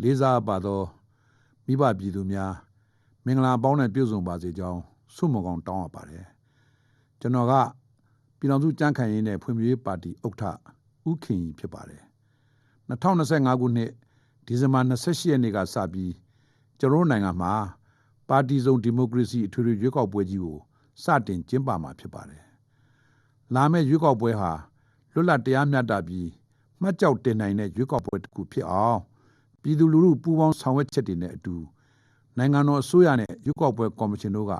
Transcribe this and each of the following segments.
လေးစားပါသောမိဘပြည်သူများမင်္ဂလာပေါင်းနဲ့ပြုစုံပါစေကြောင်းဆုမွန်ကောင်းတောင်းအပ်ပါတယ်ကျွန်တော်ကပြည်တော်စုကြမ်းခိုင်ရေးနဲ့ဖွံ့ဖြိုးရေးပါတီဥက္ကဋ္ဌဦးခင်ကြီးဖြစ်ပါတယ်2025ခုနှစ်ဒီဇင်ဘာ28ရက်နေ့ကစပြီးကျွန်တော်နိုင်ငံမှာပါတီစုံဒီမိုကရေစီအထွေထွေရွေးကောက်ပွဲကြီးကိုစတင်ကျင်းပမှာဖြစ်ပါတယ်လာမယ့်ရွေးကောက်ပွဲဟာလွတ်လပ်တရားမျှတပြီးမှတ်ကြောက်တင်နိုင်တဲ့ရွေးကောက်ပွဲတစ်ခုဖြစ်အောင် ပြည်သူလူထုပူးပေါင်းဆောင်ရွက်ချက်တွေနဲ့အတူနိုင်ငံတော်အစိုးရနဲ့ရွေးကောက်ပွဲကော်မရှင်တို့က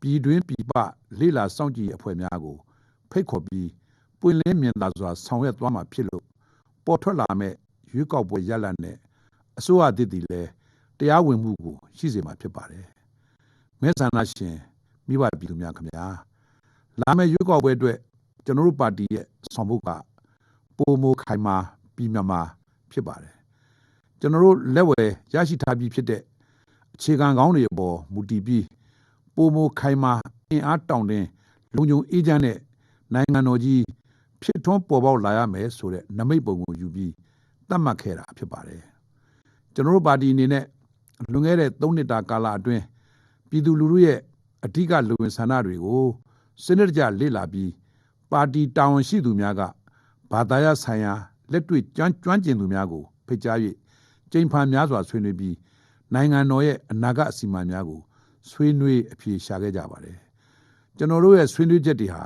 ပြည်တွင်းပြည်ပလေလာစောင့်ကြည့်အဖွဲ့များကိုဖိတ်ခေါ်ပြီးပွင့်လင်းမြင်သာစွာဆောင်ရွက်သွားမှာဖြစ်လို့ပေါ်ထွက်လာမဲ့ရွေးကောက်ပွဲရလဒ်နဲ့အစိုးရသစ်တည်လဲတရားဝင်မှုကိုရှိစေမှာဖြစ်ပါတယ်။မဲဆန္ဒရှင်မိဘပြည်သူများခင်ဗျာလာမယ့်ရွေးကောက်ပွဲအတွက်ကျွန်တော်တို့ပါတီရဲ့ဆောင်ပုဒ်ကပိုမိုခိုင်မာပြီးမြမာဖြစ်ပါတယ် ကျွန်တော်တို့လက်ဝယ်ရရှိထားပြီးဖြစ်တဲ့အခြေခံကောင်းတွေအပေါ်မူတည်ပြီးပိုမိုခိုင်မာအင်အားတောင့်တင်းလုံခြုံအေးချမ်းတဲ့နိုင်ငံတော်ကြီးဖြစ်ထွန်းပေါ်ပေါက်လာရမယ်ဆိုတဲ့နမိတ်ပုံကိုယူပြီးသတ်မှတ်ခဲ့တာဖြစ်ပါတယ်ကျွန်တော်တို့ပါတီအနေနဲ့လွန်ခဲ့တဲ့3နှစ်တာကာလအတွင်းပြည်သူလူထုရဲ့အဓိကလူဝင်ဆန္ဒတွေကိုစနစ်တကျလေ့လာပြီးပါတီတာဝန်ရှိသူများကဘာသာရဆိုင်ရာလက်တွေ့ကျွမ်းကျွမ်းကျင်သူများကိုဖိတ်ကြား၍ ကြိမ်ဖန်များစွာဆွေးနွေးပြီးနိုင်ငံတော်ရဲ့အနာဂတ်အစီအမံများကိုဆွေးနွေးအဖြေရှာခဲ့ကြပါတယ်ကျွန်တော်တို့ရဲ့ဆွေးနွေးချက်တွေဟာ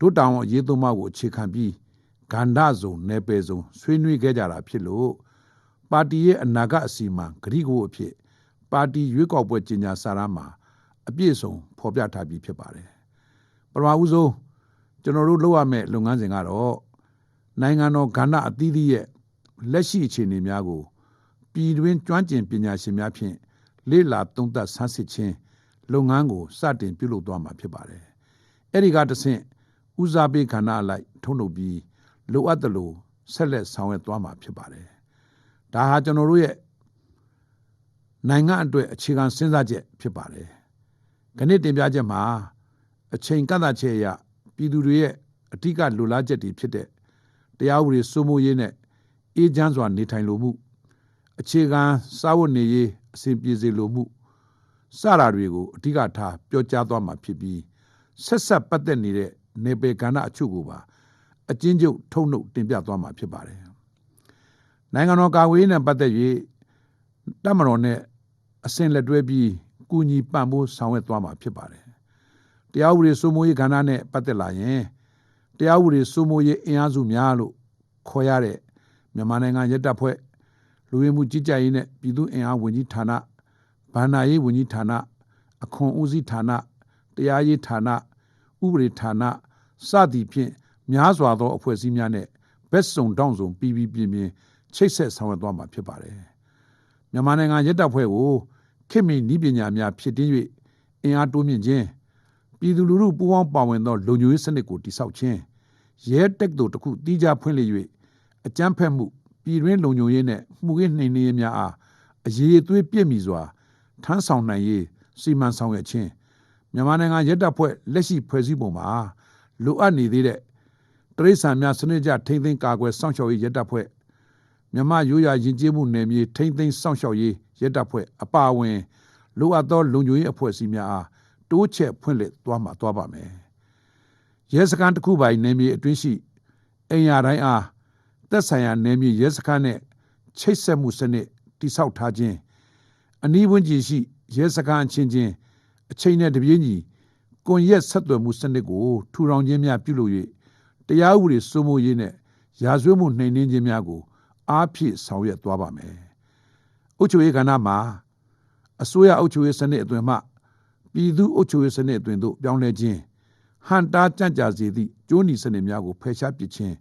တို့တောင်အရေးသုံးပါးကိုအခြေခံပြီးဂန္ဓဇုံနယ်ပယ်ဇုံဆွေးနွေးခဲ့ကြတာဖြစ်လို့ပါတီရဲ့အနာဂတ်အစီအမံဂရိကိုအဖြစ်ပါတီရွေးကောက်ပွဲကြီးညာစာရမ်းမှာအပြည့်စုံဖော်ပြထားပြီးဖြစ်ပါတယ်ပထမဦးဆုံးကျွန်တော်တို့လုပ်ရမယ့်လုပ်ငန်းစဉ်ကတော့နိုင်ငံတော်ကဏ္ဍအသီးသီးရဲ့လက်ရှိအခြေအနေများကို ပြည်တွင်းကျွမ်းကျင်ပညာရှင်များဖြင့်လေ့လာသုံးသပ်ဆန်းစစ်ခြင်းလုပ်ငန်းကိုစတင်ပြုလုပ်သွားမှာဖြစ်ပါတယ်။အဲ့ဒီကတဆင့်ဦးစားပေးခန္ဓာအလိုက်ထုံးလုပ်ပြီးလိုအပ်သလိုဆက်လက်ဆောင်ရွက်သွားမှာဖြစ်ပါတယ်။ဒါဟာကျွန်တော်တို့ရဲ့နိုင်ငံအတွက်အခြေခံစဉ်းစားချက်ဖြစ်ပါတယ်။ခဏတင်ပြချက်မှာအချိန်ကန့်သတ်ချက်အရပြည်သူတွေရဲ့အဓိကလိုလားချက်တွေဖြစ်တဲ့တရားဥပဒေစိုးမိုးရေးနဲ့အေးချမ်းစွာနေထိုင်လိုမှု အခြေခံစားဝတ်နေရေးအဆင်ပြေစေလိုမှုစတာတွေကိုအဓိကထားပြောကြားသွားမှာဖြစ်ပြီးဆက်ဆက်ပတ်သက်နေတဲ့နေပေကဏ္ဍအချို့ကိုပါအချင်းချုပ်ထုံနှုတ်တင်ပြသွားမှာဖြစ်ပါတယ်နိုင်ငံတော်ကာကွယ်ရေးနဲ့ပတ်သက်၍တပ်မတော်နဲ့အစဉ်လက်တွဲပြီးကူညီပံ့ပိုးဆောင်ရွက်သွားမှာဖြစ်ပါတယ်တရားဥပဒေစိုးမိုးရေးကဏ္ဍနဲ့ပတ်သက်လာရင်တရားဥပဒေစိုးမိုးရေးအင်အားစုများလို့ခေါ်ရတဲ့မြန်မာနိုင်ငံရဲတပ်ဖွဲ့ လူဝင်မှုကြီးကြပ်ရေးနဲ့ပြည်သူ့အင်အားဝန်ကြီးဌာနဗန္ဒာရေးဝန်ကြီးဌာနအခွန်ဦးစီးဌာနတရားရေးဌာနဥပဒေဌာနစသည်ဖြင့်များစွာသောအဖွဲ့အစည်းများနဲ့ဘက်စုံတောင်းစုံပြီးပြီးပြင်းပြင်းချိတ်ဆက်ဆောင်ရွက်သွားမှာဖြစ်ပါတယ်မြန်မာနိုင်ငံရဲတပ်ဖွဲ့ကိုခေတ်မီနည်းပညာများဖြစ်တင်း၍အင်အားတိုးမြင့်ခြင်းပြည်သူလူထုပူးပေါင်းပါဝင်သောလုံခြုံရေးစနစ်ကိုတည်ဆောက်ခြင်းရဲတက်တို့တခုတီးခြားဖွင့်လှစ်၍အကြမ်းဖက်မှု ပြည်တွင်းလုံခြုံရေးနဲ့မှုခင်းနှိမ်နင်းရေးများအားအရေးအသွေးပြည့်မီစွာထမ်းဆောင်နိုင်ရေးစီမံဆောင်ရွက်ခြင်းမြန်မာနိုင်ငံရဲတပ်ဖွဲ့လက်ရှိဖွဲ့စည်းပုံမှာလိုအပ်နေသေးတဲ့တရိษံများစနစ်ကြထိမ့်သိမ်းကာကွယ်စောင့်ရှောက်ရေးရဲတပ်ဖွဲ့မြန်မာရိုးရာယဉ်ကျေးမှုနယ်မြေထိမ့်သိမ်းစောင့်ရှောက်ရေးရဲတပ်ဖွဲ့အပါအဝင်လိုအပ်သောလုံခြုံရေးအဖွဲ့အစည်းများအားတိုးချဲ့ဖွင့်လှစ်သွားမှာသွားပါမယ်ရဲစခန်းတစ်ခုပိုင်နယ်မြေအတွင်းရှိအိမ်ယာတိုင်းအား သက်ဆိုင်ရာနယ်မြေရဲစခန်းနဲ့ချိတ်ဆက်မှုစနစ်တိဆောက်ထားခြင်းအနည်းဝန်းကျင်ရှိရဲစခန်းချင်းချင်းအချိန်နဲ့တပြေးညီကွန်ရက်ဆက်သွယ်မှုစနစ်ကိုထူထောင်ခြင်းများပြုလုပ်၍တရားဥပဒေစိုးမိုးရေးနဲ့ရာဇဝတ်မှုနှိမ်နင်းခြင်းများကိုအားဖြည့်ဆောင်ရွက်သွားပါမယ်။အုပ်ချုပ်ရေးကဏ္ဍမှာအစိုးရအုပ်ချုပ်ရေးစနစ်အသွင်မှပြည်သူအုပ်ချုပ်ရေးစနစ်အသွင်သို့ပြောင်းလဲခြင်းဟန်တာကြံ့ကြာစေသည့်ကျိုးနီစနစ်များကိုဖယ်ရှားပစ်ခြင်း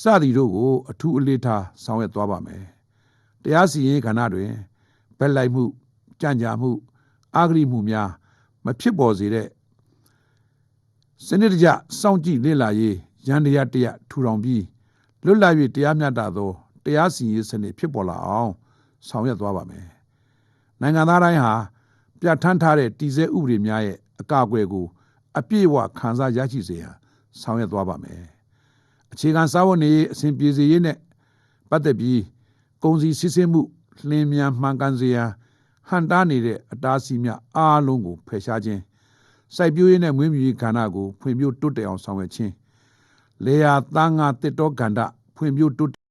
စသည်တို့ကိုအထူးအလေးထားဆောင်ရွက်သွားပါမယ်။တရားစီရင်ကဏ္ဍတွင်ဘက်လိုက်မှုကြံ့ကြာမှုအာဂရိမှုများမဖြစ်ပေါ်စေတဲ့စနစ်တကျစောင့်ကြည့်လေ့လာရေးရန်တရားတရထူထောင်ပြီးလွတ်လပ်၍တရားမျှတသောတရားစီရင်စနစ်ဖြစ်ပေါ်လာအောင်ဆောင်ရွက်သွားပါမယ်။နိုင်ငံသားတိုင်းဟာပြဋ္ဌာန်းထားတဲ့တည်ဆဲဥပဒေများရဲ့အကာအကွယ်ကိုအပြည့်အဝခံစားရရှိစေရန်ဆောင်ရွက်သွားပါမယ် အခြေခံစာဝတ်နေအဆင်ပြေစေရေးနဲ့ပတ်သက်ပြီးကုန်စည်စစ်ဆေးမှုလင်းမြန်မှန်ကန်စေရန်ဟန်တားနေတဲ့အတားအဆီးများအားလုံးကိုဖယ်ရှားခြင်းစိုက်ပျိုးရေးနဲ့မွေးမြူရေးကဏ္ဍကိုဖွံ့ဖြိုးတိုးတက်အောင်ဆောင်ရွက်ခြင်းလေယာသားငါတစ်တောကဏ္ဍဖွံ့ဖြိုးတိုး